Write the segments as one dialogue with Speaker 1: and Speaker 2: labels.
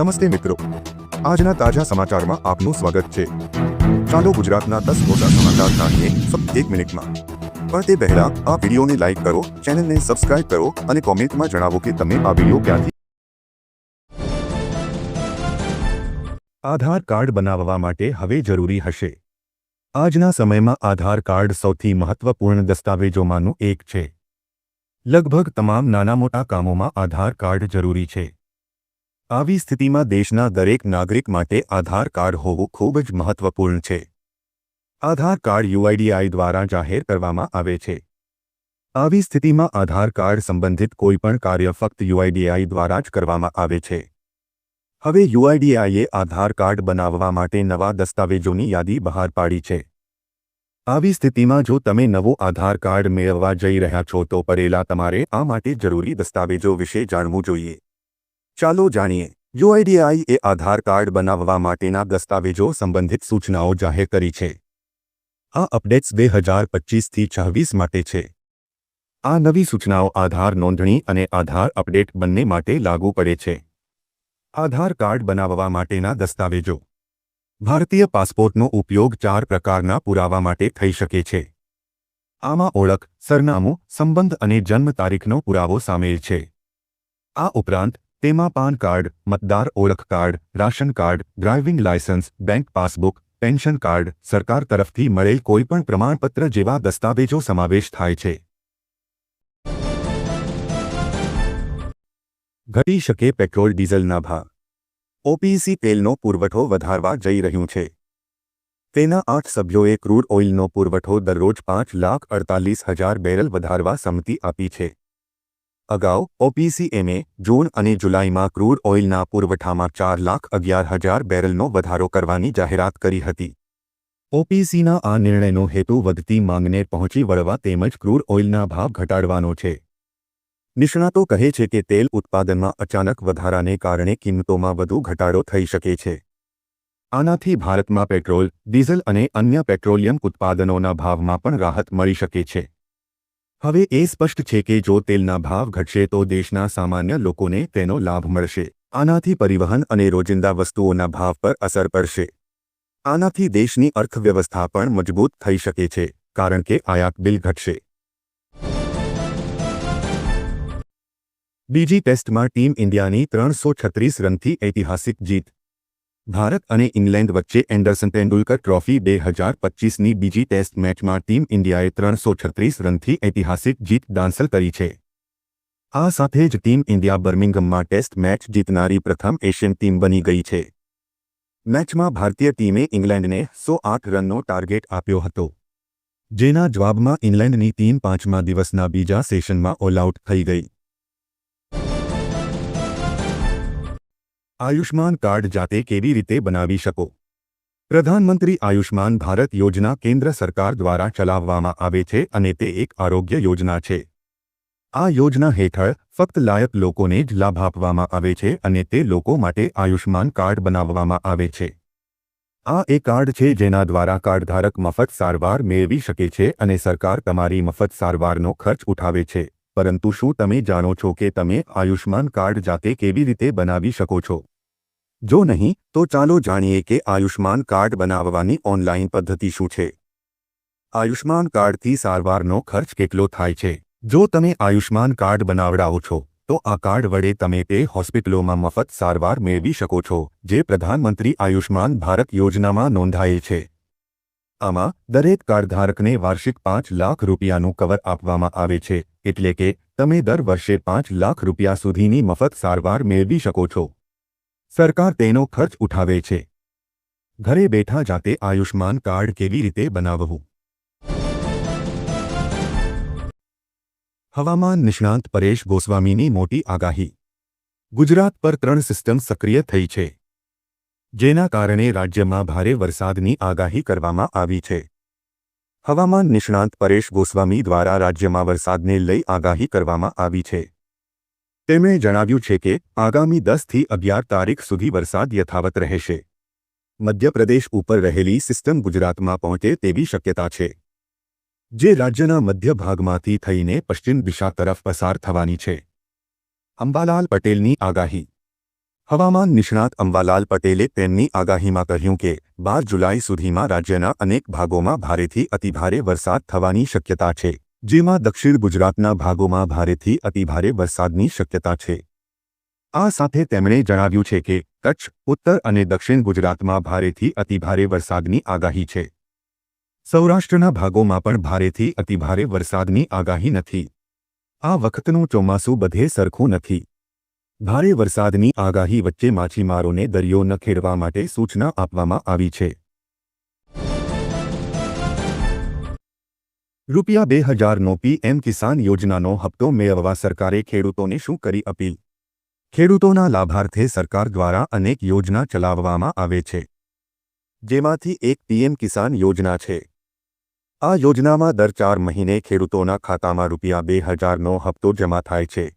Speaker 1: નમસ્તે મિત્રો. આજના તાજા સમાચારમાં આપનું સ્વાગત છે. ચાલો ગુજરાતના દસ મોટા સમાચાર જાણીએ એક મિનિટમાં. પણ તે પહેલા આ વિડીયોને લાઇક કરો, ચેનલને સબસ્ક્રાઇબ કરો અને કોમેન્ટમાં જણાવો કે તમે આ વીડિયો ક્યાંથી આધાર કાર્ડ બનાવવા માટે હવે જરૂરી હશે. આજના સમયમાં આધાર કાર્ડ સૌથી મહત્વપૂર્ણ દસ્તાવેજોમાંનું એક છે. લગભગ તમામ નાના મોટા કામોમાં આધાર કાર્ડ જરૂરી છે. આવી સ્થિતિમાં દેશના દરેક નાગરિક માટે આધાર કાર્ડ હોવું ખૂબ જ મહત્વપૂર્ણ છે. આધાર કાર્ડ યુઆઈડીઆઈ દ્વારા જાહેર કરવામાં આવે છે. આવી સ્થિતિમાં આધાર કાર્ડ સંબંધિત કોઈપણ કાર્ય ફક્ત યુઆઈડીઆઈ દ્વારા જ કરવામાં આવે છે. હવે યુઆઈડીઆઈએ આધાર કાર્ડ બનાવવા માટે નવા દસ્તાવેજોની યાદી બહાર પાડી છે. આવી સ્થિતિમાં જો તમે નવો આધાર કાર્ડ મેળવવા જઈ રહ્યા છો તો પરેલા તમારે આ માટે જરૂરી દસ્તાવેજો વિશે જાણવું જોઈએ. ચાલો જાણીએ યુઆઈડીઆઈ એ આધાર કાર્ડ બનાવવા માટેના દસ્તાવેજો સંબંધિત સૂચનાઓ જાહેર કરી છે. આ અપડેટ્સ બે હજાર પચીસથી છવ્વીસ માટે છે. આ નવી સૂચનાઓ આધાર નોંધણી અને આધાર અપડેટ બંને માટે લાગુ પડે છે. આધાર કાર્ડ બનાવવા માટેના દસ્તાવેજો. ભારતીય પાસપોર્ટનો ઉપયોગ ચાર પ્રકારના પુરાવા માટે થઈ શકે છે. આમાં ઓળખ, સરનામું, સંબંધ અને જન્મ તારીખનો પુરાવો સામેલ છે. આ ઉપરાંત તેમાં પાન કાર્ડ, મતદાર ઓળખ card, ration card, driving licence bank passbook, pension card, સરકાર તરફથી મળેલ કોઈપણ પ્રમાણપત્ર જેવા દસ્તાવેજો સમાવેશ થાય છે. ઘટી શકે પેટ્રોલ, ડીઝલના ભાવ. ઓપીસી તેલનો પુરવઠો વધારવા જઈ રહ્યું છે. તેના આઠ સભ્યોએ ક્રૂડ ઓઇલનો પુરવઠો દરરોજ પાંચ લાખ અડતાલીસ હજાર બેરલ વધારવા સંમતિ આપી છે. અગાઉ ઓપીસીએમએ જૂન અને જુલાઈમાં ક્રૂડ ઓઇલના પુરવઠામાં ચાર લાખ અગિયાર હજાર બેરલનો વધારો કરવાની જાહેરાત કરી હતી. ઓપીસીના આ નિર્ણયનો હેતુ વધતી માંગને પહોંચી વળવા તેમજ ક્રૂડ ઓઇલના ભાવ ઘટાડવાનો છે. નિષ્ણાતો કહે છે કે તેલ ઉત્પાદનમાં અચાનક વધારાને કારણે કિંમતોમાં વધુ ઘટાડો થઈ શકે છે. આનાથી ભારતમાં પેટ્રોલ, ડીઝલ અને અન્ય પેટ્રોલિયમ ઉત્પાદનોના ભાવમાં પણ રાહત મળી શકે છે. હવે એ સ્પષ્ટ છે કે જો તેલના ભાવ ઘટશે તો દેશના સામાન્ય લોકોને તેનો લાભ મળશે. આનાથી પરિવહન અને રોજિંદા વસ્તુઓના ભાવ પર અસર પડશે. આનાથી દેશની અર્થવ્યવસ્થા પણ મજબૂત થઈ શકે છે, કારણ કે આયાત બિલ ઘટશે. બીજી ટેસ્ટમાં ટીમ ઇન્ડિયાની ત્રણસો છત્રીસ રનથી ઐતિહાસિક જીત. ભારત અને ઇંગ્લેન્ડ વચ્ચે એન્ડરસન તેંડુલકર ટ્રોફી બે હજાર પચીસની બીજી ટેસ્ટ મેચમાં ટીમ ઇન્ડિયાએ ત્રણસો છત્રીસ રનથી ઐતિહાસિક જીત દાંસલ કરી છે. આ સાથે જ ટીમ ઇન્ડિયા બર્મિંગમમાં ટેસ્ટ મેચ જીતનારી પ્રથમ એશિયન ટીમ બની ગઈ છે. મેચમાં ભારતીય ટીમે ઇંગ્લેન્ડને સો આઠ રનનો ટાર્ગેટ આપ્યો હતો, જેના જવાબમાં ઇંગ્લેન્ડની ટીમ પાંચમા દિવસના બીજા સેશનમાં ઓલ આઉટ થઈ ગઈ. આયુષ્માન કાર્ડ જાતે કેવી રીતે બનાવી શકો? પ્રધાનમંત્રી આયુષ્માન ભારત યોજના કેન્દ્ર સરકાર દ્વારા ચલાવવામાં આવે છે અને તે એક આરોગ્ય યોજના છે. આ યોજના હેઠળ ફક્ત લાયક લોકોને જ લાભ આપવામાં આવે છે અને તે લોકો માટે આયુષ્માન કાર્ડ બનાવવામાં આવે છે. આ એ કાર્ડ છે જેના દ્વારા કાર્ડધારક મફત સારવાર મેળવી શકે છે અને સરકાર તમારી મફત સારવારનો ખર્ચ ઉઠાવે છે. પરંતુ શું તમે જાણો છો કે તમે આયુષ્માન કાર્ડ જાતે કેવી રીતે બનાવી શકો છો? જો નહીં, તો ચાલો જાણીએ કે આયુષ્માન કાર્ડ બનાવવાની ઓનલાઈન પદ્ધતિ શું છે. આયુષ્માન કાર્ડથી સારવારનો ખર્ચ કેટલો થાય છે? જો તમે આયુષ્માન કાર્ડ બનાવડાવો છો, તો આ કાર્ડ વડે તમે તે હોસ્પિટલોમાં મફત સારવાર મેળવી શકો છો, જે પ્રધાનમંત્રી આયુષ્માન ભારત યોજનામાં નોંધાયેલ છે. આમાં દરેક કાર્ડધારકને વાર્ષિક પાંચ લાખ રૂપિયાનું કવર આપવામાં આવે છે, એટલે કે તમે દર વર્ષે પાંચ લાખ રૂપિયા સુધીની મફત સારવાર મેળવી શકો છો. સરકાર તેનો ખર્ચ ઉઠાવે છે. ઘરે બેઠા જાતે આયુષ્માન કાર્ડ કેવી રીતે બનાવવું? હવામાન નિષ્ણાંત પરેશ ગોસ્વામીની મોટી આગાહી. ગુજરાત પર ત્રણ સિસ્ટમ સક્રિય થઈ છે. જેના કારણે રાજ્યમાં ભારે વરસાદની આગાહી કરવામાં આવી છે. હવામાન નિષ્ણાંત પરેશ ગોસ્વામી દ્વારા રાજ્યમાં વરસાદને લઈ આગાહી કરવામાં આવી છે. તેમણે જણાવ્યું છે કે, આગામી દસથી અગિયાર તારીખ સુધી વરસાદ યથાવત રહેશે. મધ્યપ્રદેશ ઉપર રહેલી સિસ્ટમ ગુજરાતમાં પહોંચે તેવી શક્યતા છે. જે રાજ્યના મધ્ય ભાગમાંથી થઈને પશ્ચિમ દિશા તરફ પસાર થવાની છે. અંબાલાલ પટેલની આગાહી. હવામાન નિષ્ણાત અંબાલાલ પટેલે તેમની આગાહીમાં કહ્યું કે, બાર જુલાઈ સુધીમાં રાજ્યના અનેક ભાગોમાં ભારેથી અતિભારે વરસાદ થવાની શક્યતા છે. જેમાં દક્ષિણ ગુજરાતના ભાગોમાં ભારેથી અતિભારે વરસાદની શક્યતા છે. આ સાથે તેમણે જણાવ્યું છે કે, કચ્છ, ઉત્તર અને દક્ષિણ ગુજરાતમાં ભારેથી અતિભારે વરસાદની આગાહી છે. સૌરાષ્ટ્રના ભાગોમાં પણ ભારેથી અતિભારે વરસાદની આગાહી નથી. આ વખતનું ચોમાસું બધે સરખું નથી. ભારે વરસાદની આગાહી વચ્ચે માછીમારોને દરિયો ન ખેડવા માટે સૂચના આપવામાં આવી છે. રૂપિયા બે હજારનો પીએમ કિસાન યોજનાનો હપ્તો મેળવવા સરકારે ખેડૂતોને શું કરી અપીલ? ખેડૂતોના લાભાર્થે સરકાર દ્વારા અનેક યોજના ચલાવવામાં આવે છે. જેમાંથી એક પીએમ કિસાન યોજના છે. આ યોજનામાં દર ચાર મહિને ખેડૂતોના ખાતામાં રૂપિયા બે હજારનો હપ્તો જમા થાય છે.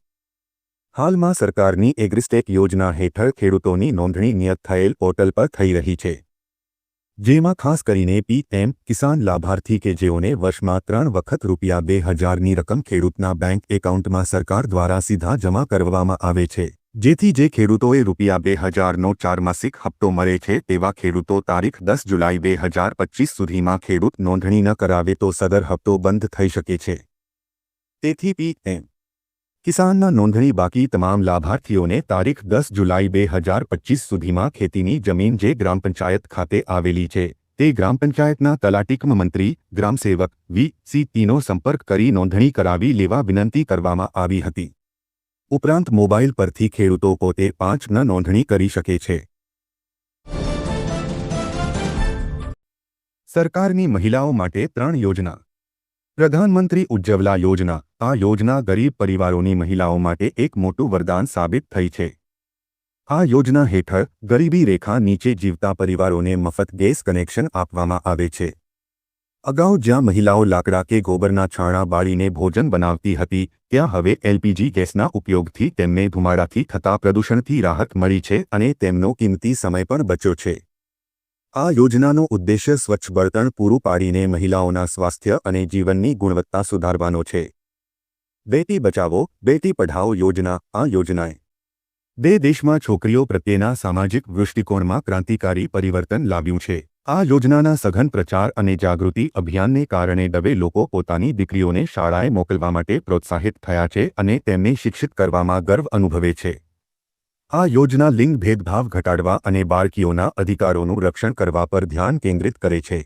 Speaker 1: હાલમાં સરકારની એગ્રીસ્ટેક યોજના હેઠળ ખેડૂતોની નોંધણી નિયત થયેલ પોર્ટલ પર થઈ રહી છે. જેમાં ખાસ કરીને પીએમ કિસાન લાભાર્થી કે જેઓને વર્ષમાં ત્રણ વખત રૂપિયા બે હજારની રકમ ખેડૂતના બેંક એકાઉન્ટમાં સરકાર દ્વારા સીધા જમા કરવામાં આવે છે. જેથી જે ખેડૂતોએ રૂપિયા બે હજારનો ચારમાસિક હપ્તો મળે છે તેવા ખેડૂતો તારીખ દસ જુલાઈ બે હજાર પચીસ સુધીમાં ખેડૂત નોંધણી ન કરાવે તો સદર હપ્તો બંધ થઈ શકે છે. તેથી પીએમ કિસાનના નોંધણી બાકી તમામ લાભાર્થીઓને તારીખ દસ જુલાઈ બે હજાર પચીસ સુધીમાં ખેતીની જમીન જે ગ્રામ પંચાયત ખાતે આવેલી છે, તે ગ્રામ પંચાયતના તલાટીકમ મંત્રી ગ્રામસેવક વી. સીનો સંપર્ક કરી નોંધણી કરાવી લેવા વિનંતી કરવામાં આવી હતી. ઉપરાંત મોબાઈલ પરથી ખેડૂતો પોતે પાંચ ન નોંધણી કરી શકે છે. સરકારની મહિલાઓ માટે ત્રણ યોજના પ્રધાનમંત્રી ઉજ્જવલા યોજના. આ યોજના ગરીબ પરિવારોની મહિલાઓ માટે એક મોટું વરદાન સાબિત થઈ છે. આ યોજના હેઠળ ગરીબી રેખા નીચે જીવતા પરિવારોને મફત ગેસ કનેક્શન આપવામાં આવે છે. અગાઉ જ્યાં મહિલાઓ લાકડા કે ગોબરના છાણા બાળીને ભોજન બનાવતી હતી, ત્યાં હવે એલપીજી ગેસના ઉપયોગથી તેમને ધુમાડાથી થતા પ્રદૂષણથી રાહત મળી છે અને તેમનો કિંમતી સમય પણ બચ્યો છે. આ યોજનાનો ઉદ્દેશ્ય સ્વચ્છ બળતણ પૂરું પાડીને મહિલાઓના સ્વાસ્થ્ય અને જીવનની ગુણવત્તા સુધારવાનો છે. બેટી બચાવો, બેટી પઢાઓ યોજના, આ યોજનાએ બે દેશમાં છોકરીઓ પ્રત્યેના સામાજિક દૃષ્ટિકોણમાં ક્રાંતિકારી પરિવર્તન લાવ્યું છે. આ યોજનાના સઘન પ્રચાર અને જાગૃતિ અભિયાનને કારણે ડબે લોકો પોતાની દીકરીઓને શાળાએ મોકલવા માટે પ્રોત્સાહિત થયા છે અને તેમને શિક્ષિત કરવામાં ગર્વ અનુભવે છે. આ યોજના લિંગ ભેદભાવ ઘટાડવા અને બાળકીઓના અધિકારોનું રક્ષણ કરવા પર ધ્યાન કેન્દ્રિત કરે છે.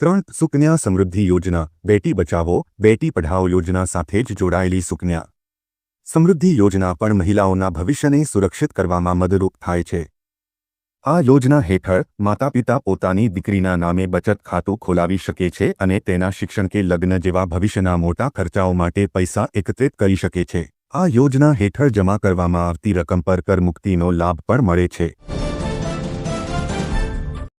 Speaker 1: ત્રણ સુકન્યા સમૃદ્ધિ યોજના, બેટી બચાવો, બેટી પઢાઓ યોજના સાથે જ જોડાયેલી સુકન્યા. સમૃદ્ધિ યોજના પણ મહિલાઓના ભવિષ્યને સુરક્ષિત કરવામાં મદદરૂપ થાય છે. આ યોજના હેઠળ માતાપિતા પોતાની દીકરીના નામે બચત ખાતું ખોલાવી શકે છે અને તેના શિક્ષણ કે લગ્ન જેવા ભવિષ્યના મોટા ખર્ચાઓ માટે પૈસા એકત્રિત કરી શકે છે. આ યોજના હેઠળ જમા કરવામાં આવતી રકમ પર કરમુક્તિનો લાભ પણ મળે છે.